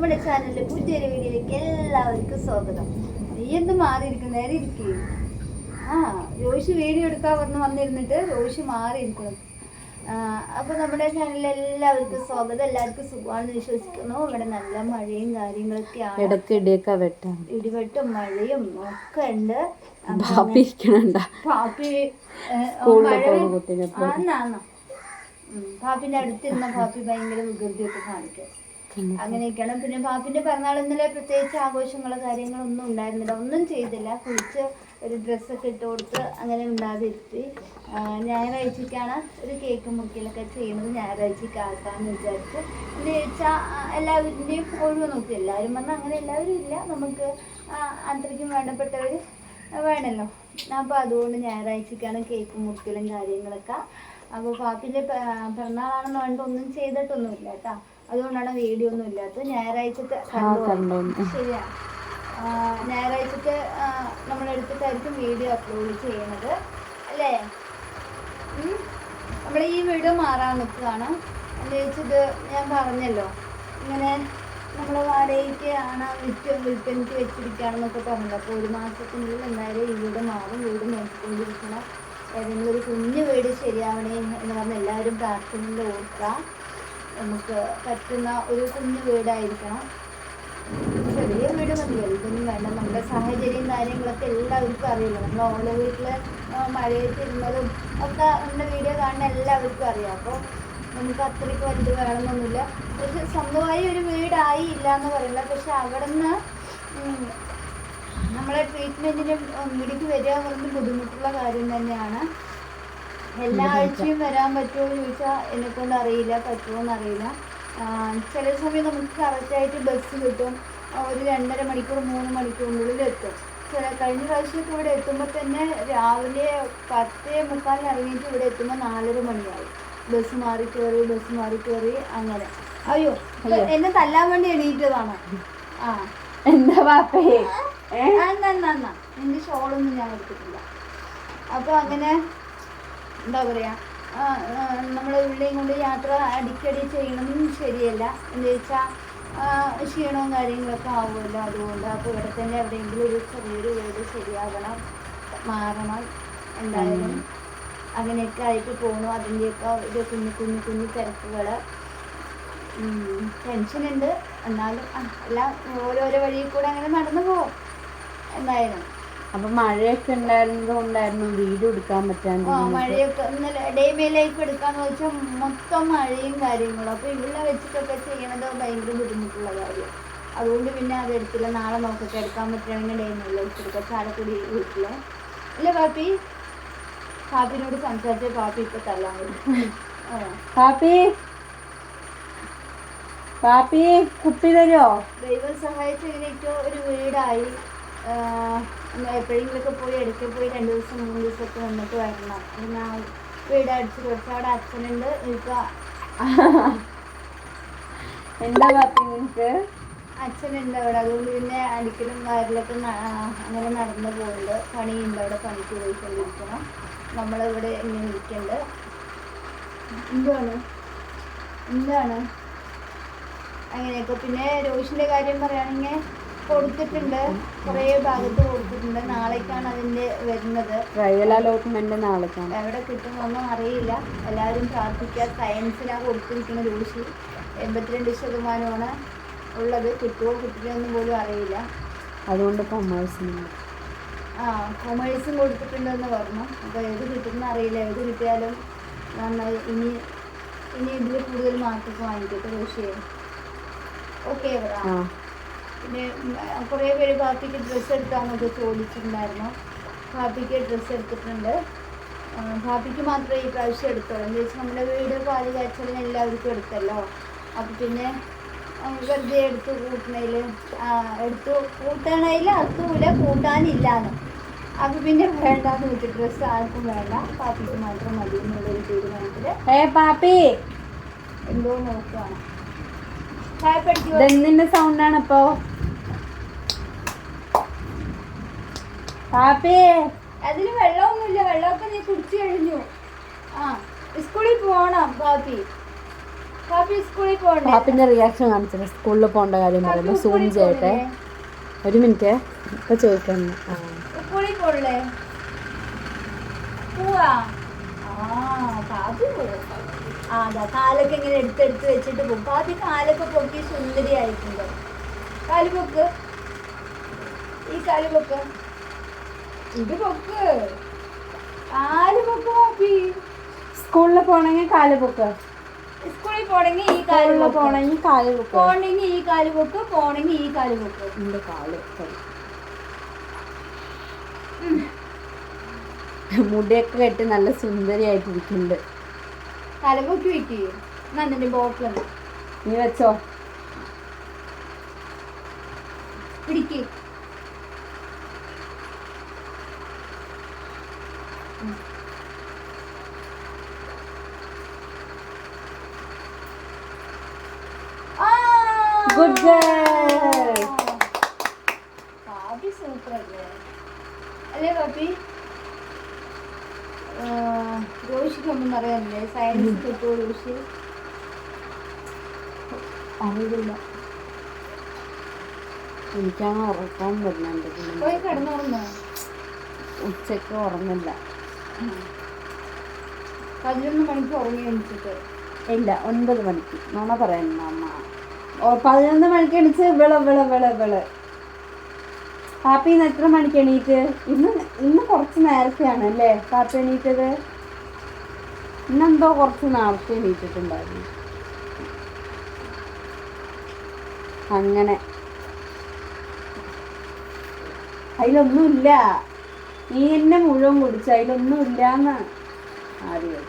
നമ്മുടെ ചാനലിലെ പുതിയൊരു വീഡിയോയിലേക്ക് എല്ലാവർക്കും സ്വാഗതം. നീ എന്ത് മാറിയിരിക്കും നേരെ ഇരിക്കുകയും ആ രോഷി വീഡിയോ എടുക്കാൻ വന്ന് വന്നിരുന്നിട്ട് രോഷി മാറിയിരിക്കണം അപ്പോൾ നമ്മുടെ ചാനലിൽ എല്ലാവർക്കും സ്വാഗതം. എല്ലാവർക്കും സുഖമാണെന്ന് വിശ്വസിക്കുന്നു. ഇവിടെ നല്ല മഴയും കാര്യങ്ങളൊക്കെയാണ്. ഇടയ്ക്ക് ഇടിയൊക്കെ വെട്ടാം. ഇടിവെട്ടും മഴയും ഒക്കെ ഉണ്ട്. പാപ്പി പാപ്പി പാപ്പിന്റെ അടുത്തിരുന്ന പാപ്പി ഭയങ്കര വികൃതിയൊക്കെ കാണിക്കും. അങ്ങനെയൊക്കെയാണ്. പിന്നെ പാപ്പിന്റെ പിറന്നാൾ ഇന്നലെ പ്രത്യേകിച്ച് ആഘോഷങ്ങളോ കാര്യങ്ങളോ ഒന്നും ഉണ്ടായിരുന്നില്ല. ഒന്നും ചെയ്തില്ല. കുളിച്ച് ഒരു ഡ്രസ്സൊക്കെ ഇട്ട് കൊടുത്ത് അങ്ങനെ ഉണ്ടാതിരുത്തി. ഞായറാഴ്ചക്കാണ് ഒരു കേക്ക് മുക്കിലൊക്കെ ചെയ്യുന്നത്. ഞായറാഴ്ചക്ക് ആക്കാന്ന് വിചാരിച്ചു എന്ന് ചോദിച്ചാൽ എല്ലാവരുടെയും ഒഴിവ് നോക്കി. എല്ലാവരും വന്നാൽ അങ്ങനെ എല്ലാവരും ഇല്ല. നമുക്ക് അത്രയ്ക്കും വേണ്ടപ്പെട്ടവർ വേണമല്ലോ അപ്പോൾ അതുകൊണ്ട് ഞായറാഴ്ചക്കാണ് കേക്ക് മുറിക്കലും കാര്യങ്ങളൊക്കെ. അപ്പോൾ പാപ്പിന്റെ പിറന്നാളാണെന്ന് പറഞ്ഞിട്ട് ഒന്നും ചെയ്തിട്ടൊന്നുമില്ല കേട്ടോ. അതുകൊണ്ടാണ് വീഡിയോ ഒന്നും ഇല്ലാത്തത്. ഞായറാഴ്ചത്തെ ശരിയാ. ഞായറാഴ്ചത്തെ നമ്മൾ നമ്മളെടുത്തിട്ടായിരിക്കും വീഡിയോ അപ്ലോഡ് ചെയ്യുന്നത് അല്ലേ? നമ്മൾ ഈ വീഡിയോ മാറാൻ നിൽക്കുകയാണ്. എന്ന് വെച്ചത് ഞാൻ പറഞ്ഞല്ലോ. ഇങ്ങനെ നമ്മൾ വാടകയ്ക്ക് ആണ് വിറ്റ് വിൽപ്പനയ്ക്ക് വെച്ചിരിക്കുകയാണെന്നൊക്കെ പറഞ്ഞത് അപ്പോൾ ഒരു മാസത്തിനുള്ളിൽ എന്തായാലും ഈ വീട് മാറും. വീട് നോക്കിക്കൊണ്ടിരിക്കണം. ഏതെങ്കിലും ഒരു കുഞ്ഞു വീട് ശരിയാവണേ എന്ന് പറഞ്ഞ് എല്ലാവരും പ്രാർത്ഥനയിൽ ഓർക്കുക. നമുക്ക് പറ്റുന്ന ഒരു കുഞ്ഞു വീടായിരിക്കണം. ചെറിയ വീട് മതി. വലുതൊന്നും വേണ്ട. നമ്മുടെ സാഹചര്യം കാര്യങ്ങളൊക്കെ എല്ലാവർക്കും അറിയില്ല നമ്മൾ ഓരോ വീട്ടിൽ മഴയത്തിരുന്നതും ഒക്കെ നമ്മുടെ വീഡിയോ കാണുന്ന എല്ലാവർക്കും അറിയാം. അപ്പോൾ നമുക്ക് അത്രയ്ക്ക് വലുത് വേണമെന്നൊന്നുമില്ല. പക്ഷെ സ്വന്തമായി ഒരു വീടായി ഇല്ല എന്ന് പറയില്ല പക്ഷെ അവിടെ നിന്ന് നമ്മളെ ട്രീറ്റ്മെന്റിന് വീടിക്ക് വരിക എന്ന് പറയുന്നത് ബുദ്ധിമുട്ടുള്ള കാര്യം തന്നെയാണ്. എല്ലാ ആഴ്ചയും വരാൻ പറ്റുമോ എന്ന് ചോദിച്ചാൽ എന്നെ കൊണ്ട് അറിയില്ല പറ്റുമോ എന്നറിയില്ല ചില സമയം നമുക്ക് കറക്റ്റായിട്ട് ബസ് കിട്ടും. ഒരു രണ്ടര മണിക്കൂർ മൂന്ന് മണിക്കൂറിനുള്ളിൽ എത്തും. ചില കഴിഞ്ഞ പ്രാവശ്യമൊക്കെ ഇവിടെ എത്തുമ്പോൾ തന്നെ രാവിലെ പത്തേ മുക്കാലിന് ഇറങ്ങിയിട്ട് ഇവിടെ എത്തുമ്പോൾ നാലര മണിയായി ബസ് മാറി കയറി ബസ് മാറി കയറി അങ്ങനെ. അയ്യോ എന്നെ തല്ലാൻ വേണ്ടി എണീറ്റതാണ്? ആ. എന്താ പാപ്പേ എന്നാ എന്നാ എന്നാ. ഷോളൊന്നും ഞാൻ എടുത്തിട്ടില്ല. അപ്പോൾ അങ്ങനെ എന്താ പറയുക നമ്മൾ ഉള്ളിയും കൊണ്ട് യാത്ര അടിക്കടി ചെയ്യണമെന്നും ശരിയല്ല. എന്ന് വെച്ചാൽ ക്ഷീണവും കാര്യങ്ങളൊക്കെ ആവുമല്ലോ. അതുകൊണ്ട് അപ്പോൾ ഇവിടെ തന്നെ എവിടെയെങ്കിലും ഒരു ചെറിയൊരു വീട് ശരിയാകണം മാറണം എന്തായാലും അങ്ങനെയൊക്കെ ആയിട്ട് പോകണു അതിന്റെയൊക്കെ ഒരു കുഞ്ഞു കുഞ്ഞു കുഞ്ഞു തിരക്കുകൾ ടെൻഷനുണ്ട് എന്നാലും എല്ലാം ഓരോരോ വഴിയിൽ കൂടെ അങ്ങനെ നടന്നു പോകും എന്തായാലും. അപ്പൊ മഴയൊക്കെ ഉണ്ടായിരുന്നത് കൊണ്ടായിരുന്നു വീഡിയോ എടുക്കാൻ പറ്റാണ്ട് മഴയൊക്കെ ഇന്നലെ ഡേ മേ ലൈഫ് എടുക്കാന്ന് വെച്ചാൽ മൊത്തം മഴയും കാര്യങ്ങളും. അപ്പൊ ഇവിടെ വെച്ചിട്ടൊക്കെ ചെയ്യണത് ഭയങ്കര ബുദ്ധിമുട്ടുള്ള കാര്യം. അതുകൊണ്ട് പിന്നെ അത് എടുത്തില്ല. നാളെ നോക്കൊക്കെ എടുക്കാൻ പറ്റുകയാണെങ്കിൽ ഡേ മേ ലൈഫ് എടുക്കാം. ചാലക്കുടി വീട്ടിൽ. ഇല്ല പാപ്പി. പാപ്പിനോട് സംസാരിച്ച. പാപ്പി ഇപ്പൊ തല്ലാൻ. പാപ്പി. പാപ്പി കുപ്പി തരുമോ ദൈവം സഹായിച്ച് ഇങ്ങനെയൊക്കെ ഒരു വീടായി. എപ്പോഴെങ്കിലൊക്കെ പോയി ഇടയ്ക്ക് പോയി രണ്ട് ദിവസം മൂന്ന് ദിവസമൊക്കെ വന്നിട്ട് വരണം. പിന്നെ വീട് അടിച്ച് കുറച്ച് അവിടെ അച്ഛനുണ്ട് ഇപ്പൊ എന്താ പാപ്പി നിങ്ങക്ക് അച്ഛനുണ്ട് അവിടെ. അതുകൊണ്ട് പിന്നെ അടിക്കലും വയറിലൊക്കെ അങ്ങനെ നടന്നു പോകുന്നുണ്ട് പണിയുണ്ട് അവിടെ പണിക്ക് പോയിക്കൊണ്ടിരിക്കണം. നമ്മളിവിടെ ഇങ്ങനെ ഇരിക്കുന്നുണ്ട് എന്താണ് എന്താണ്? അങ്ങനെയൊക്കെ. പിന്നെ രോഷിന്റെ കാര്യം പറയുകയാണെങ്കിൽ കൊടുത്തിട്ടുണ്ട്. കുറേ ഭാഗത്ത് കൊടുത്തിട്ടുണ്ട്. നാളേക്കാണ് അതിന്റെ വരുന്നത്. ട്രയൽ അലോട്ട്മെന്റ് നാളേക്കാണ്. കാണാം എവിടെ കിട്ടുമെന്ന് അറിയില്ല. എല്ലാവരും പ്രാർത്ഥിക്കുക. സയൻസിനാണ് കൊടുത്തിരിക്കുന്ന രൂഷി എൺപത്തിരണ്ട് ശതമാനമാണ് ഉള്ളത്. കിട്ടുമോ കിട്ടില്ലെന്ന് പോലും അറിയില്ല. അതുകൊണ്ട് കൊമേഴ്സിന് ആ കൊമേഴ്സും കൊടുത്തിട്ടുണ്ടെന്ന് പറഞ്ഞു. അപ്പോൾ ഏത് കിട്ടുമെന്ന് അറിയില്ല. ഏത് കിട്ടിയാലും നന്നായി. ഇനി ഇനി ഇതിൽ കൂടുതൽ മാർക്കൊക്കെ വാങ്ങിക്കട്ടെ രോഷിയെ ഓക്കെ ആ. പിന്നെ കുറേ പേര് കാപ്പിക്ക് ഡ്രസ്സ് എടുക്കാമെന്നൊക്കെ ചോദിച്ചിട്ടുണ്ടായിരുന്നു. കാപ്പിക്ക് ഡ്രസ്സ് എടുത്തിട്ടുണ്ട്. കാപ്പിക്ക് മാത്രമേ ഈ പ്രാവശ്യം എടുത്തുള്ളൂ. എന്താ വെച്ചാൽ നമ്മുടെ വീട് പാൽ കാച്ചലിന് എല്ലാവർക്കും എടുത്തല്ലോ. അപ്പം പിന്നെ വെറുതെ എടുത്ത് കൂട്ടണതിൽ എടുത്ത് കൂട്ടണതിൽ അത്തൂല കൂട്ടാനില്ലാന്ന്. അപ്പോൾ പിന്നെ വേണ്ടാന്ന് വെച്ച് ഡ്രസ്സ് ആർക്കും വേണ്ട. പാപ്പിക്ക് മാത്രം മതി എന്നുള്ളൊരു തീരുമാനത്തിൽ ഏ പാപ്പി. എന്തോ നോക്കുകയാണ് ഭയപ്പെടുത്തി സൗണ്ടാണ് ഇപ്പോ? അതിന് വെള്ളമൊന്നുമില്ല. വെള്ളമൊക്കെ നീ കുടിച്ചു കഴിഞ്ഞു. ആ സ്കൂളിൽ പോകണം പാപ്പി. പാപ്പി സ്കൂളിൽ പോകണ്ടേ പാപ്പിന്റെ റിയാക്ഷൻ കാണിച്ചത് സ്കൂളിൽ പോകേണ്ട കാര്യം പറയുമ്പോൾ സൂം ചെയ്യട്ടെ. ഒരു മിനിറ്റ്. ഇപ്പൊ ചോദിക്കാം സ്കൂളിൽ പോകണ്ടേ പോവാ. ആ അതാ കാലൊക്കെ ഇങ്ങനെ എടുത്തെടുത്ത് വെച്ചിട്ട് പോകും. പാപ്പി കാലൊക്കെ പൊക്കി സുന്ദരിയായിട്ടുണ്ട്. കാലുപൊക്ക് ഈ കാൽ പൊക്ക്. ഇത് പൊക്ക്. കാൽ പൊക്ക് പാപ്പി. സ്കൂളിൽ പോണെങ്കിൽ കാൽ പൊക്ക്. സ്കൂളിൽ പോണെങ്കിൽ ഈ കാൽ പോണെങ്കിൽ കാൽ പൊക്ക്. പോണെങ്കിൽ ഈ കാൽ പൊക്ക് പോണെങ്കിൽ ഈ കാൽ പൊക്ക്. എന്റെ കാൽ. മുടിയൊക്കെ കെട്ടി നല്ല സുന്ദരിയായിട്ടിരിക്കുന്നുണ്ട്. കാൽ വെക്കി. നന്നിന്റെ ബോട്ടിൽ നീ വെച്ചോ. പിടിക്ക്. Good girl. പാപ്പി സൂപ്പർ അല്ലേ പാപ്പി റോഷിക്കൊന്നും അറിയാനില്ലേ സയൻസ് കിട്ടുമോ റോഷി അറിയില്ല. എനിക്കാണ് ഉറക്കാൻ വരുന്നുണ്ട് പോയി കിടന്നുറങ്ങോ ഉച്ചയ്ക്ക് ഉറങ്ങില്ല പതിനൊന്ന് മണിക്ക് ഉറങ്ങി എണീച്ചിട്ട് ഇല്ല ഒൻപത് മണിക്ക്. നുണ പറയുന്നു അമ്മ. പതിനൊന്ന് മണിക്ക് എണീച്ച് വിള വിള വിള വിള. പാപ്പി ഇന്ന് എത്ര മണിക്ക് എണീറ്റ്? ഇന്ന് ഇന്ന് കുറച്ച് നേരത്തെയാണ് അല്ലേ പാപ്പി എണീറ്റത്? ഇന്നെന്തോ കുറച്ച് നേരത്തെ എണീറ്റിട്ടുണ്ടായിരുന്നു. അങ്ങനെ. അതിലൊന്നുമില്ല. നീ എന്നെ മുഴുവൻ കുടിച്ചു അതിലൊന്നുമില്ല എന്ന് ആദ്യം